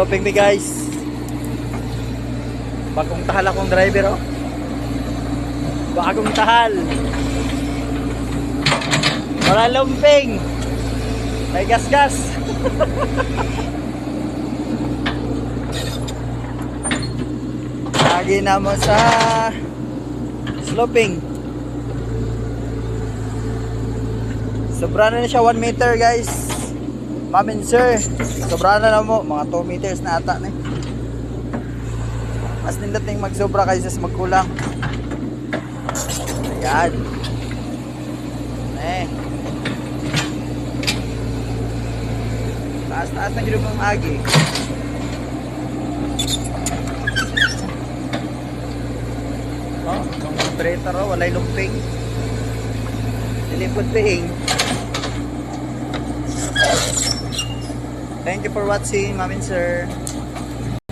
Sloping me guys. Bagong tahal akong driver oh. Bagong tahal. Wala lumping. May gas-gas. Lagi na mo sa sloping. Sobra na siya 1 meter guys. Mamin sir, sobra na na mo. Mga 2 meters na ata na eh. Mas yung magsobra kaysa sa magkulang. Ayan. Eh. Taas-taas na gano'n ng agi. Oh, itong operator oh, walay lumping. Nilipod pihing. Thank you for watching, Mamin Sir.